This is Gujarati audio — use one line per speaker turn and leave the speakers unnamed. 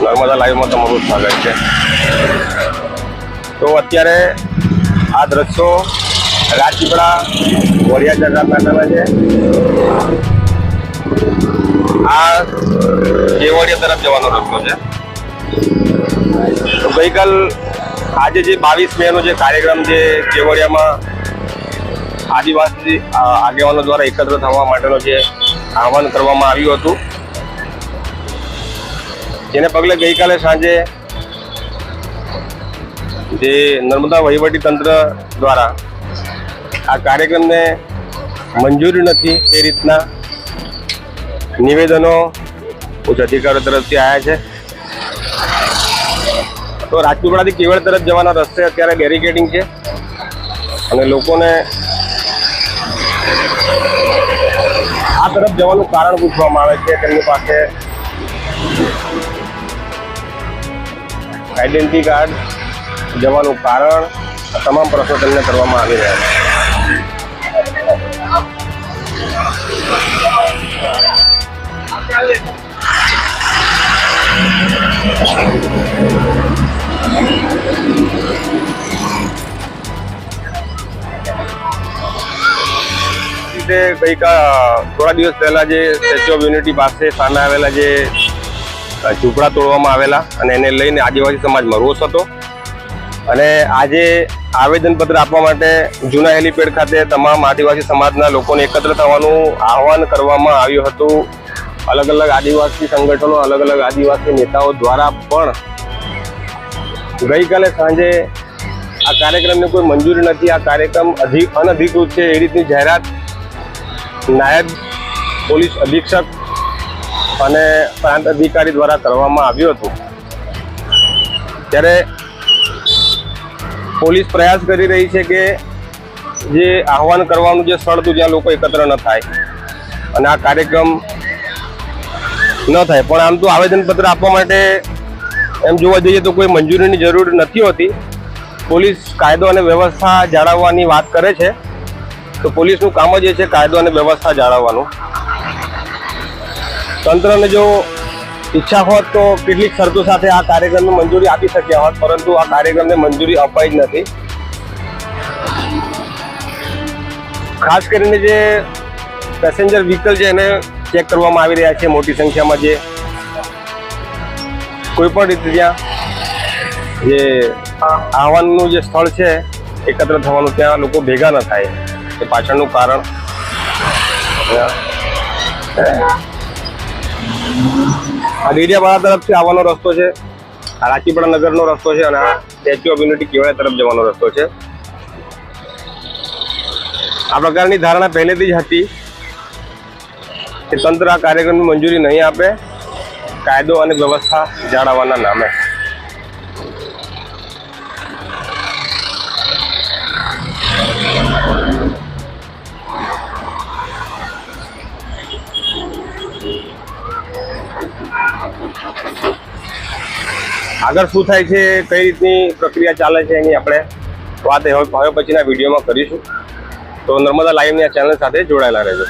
નર્મદા લાઈવમાં તમારું સ્વાગત છે. તો અત્યારે આ દ્રશ્યો રાજપીપળા વરિયા ચક્રાના છે. આ કેવડિયા તરફ જવાનો રસ્તો છે. તો ગઈકાલ આજે જે બાવીસ મે નો જે કાર્યક્રમ જે કેવડિયામાં આદિવાસી આગેવાનો દ્વારા એકત્ર થવા માટેનો જે આહવાન કરવામાં આવ્યું હતું જેને પગલે ગઈકાલે સાંજે જે નર્મદા વહીવટી તંત્ર દ્વારા આ કાર્યક્રમને મંજૂરી નથી તે રીતના નિવેદનો ઉચ્ચ અધિકારીઓ તરફથી આવ્યા છે. તો રાજપીપળાથી કેવડ તરફ જવાના રસ્તે અત્યારે બેરિકેડિંગ છે અને લોકોને આ તરફ જવાનું કારણ પૂછવામાં આવે છે તેમની પાસે આઈડેન્ટિટી કાર્ડ જવાનું કારણ તમામ પ્રશ્નો તેમને કરવામાં આવી રહ્યા છે. રીતે ગઈકા થોડા દિવસ પહેલા જે સ્ટેચ્યુ ઓફ યુનિટી પાસે સામે આવેલા જે ઝૂંપડા તોડવામાં આવેલા અને એને લઈને આદિવાસી સમાજમાં રોષ હતો. અને આજે આવેદનપત્ર આપવા માટે જૂના હેલીપેડ ખાતે તમામ આદિવાસી સમાજના લોકોને એકત્ર થવાનું આહવાન કરવામાં આવ્યું હતું. અલગ અલગ આદિવાસી સંગઠનો, અલગ અલગ આદિવાસી નેતાઓ દ્વારા પણ ગઈકાલે સાંજે આ કાર્યક્રમને કોઈ મંજૂરી નથી. આ કાર્યક્રમ અધિક અનધિકૃત છે એ રીતની જાહેરાત નાયબ પોલીસ અધિક્ષક અને પ્રાંત અધિકારી દ્વારા કરવામાં આવ્યું હતું. ત્યારે પોલીસ પ્રયાસ કરી રહી છે કે જે આહવાન કરવાનું જે સ્થળ હતું જ્યાં લોકો એકત્ર ન થાય અને આ કાર્યક્રમ ન થાય. પણ આમ તો આવેદનપત્ર આપવા માટે એમ જોવા જઈએ તો કોઈ મંજૂરીની જરૂર નથી હોતી. પોલીસ કાયદો અને વ્યવસ્થા જાળવવાની વાત કરે છે. તો પોલીસનું કામ જ એ છે કાયદો અને વ્યવસ્થા જાળવવાનું. તંત્રને જો ઈચ્છા હોત તો કેટલીક શરતો સાથે આ કાર્યક્રમને મંજૂરી આપી શક્યા હોત, પરંતુ આ કાર્યક્રમને મંજૂરી અપાઈ જ નથી. ખાસ કરીને જે પેસેન્જર વ્હીકલ છે એને ચેક કરવામાં આવી રહ્યા છે, મોટી સંખ્યામાં જે કોઈપણ રીતે ત્યાં જે આવવાનું જે સ્થળ છે, એકત્ર થવાનું ત્યાં લોકો ભેગા ન થાય. એ પાછળનું કારણ. આ ડેડિયાપાડા તરફથી આવવાનો રસ્તો છે. આ રાજપીપળા નગરનો રસ્તો છે અને આ સ્ટેચ્યુ ઓફ યુનિટી કેવડિયા તરફ જવાનો રસ્તો છે. આ પ્રકારની ધારણા પહેલેથી જ હતી કે તંત્ર આ કાર્યક્રમની મંજૂરી નહીં આપે. કાયદો અને વ્યવસ્થા જાળવવાના નામે. આગળ શું થાય છે, કઈ રીતની પ્રક્રિયા ચાલે છે એની આપણે વાત હવે પછીના વિડીયોમાં કરીશું. તો નર્મદા લાઈવની આ ચેનલ સાથે જોડાયેલા રહેજો.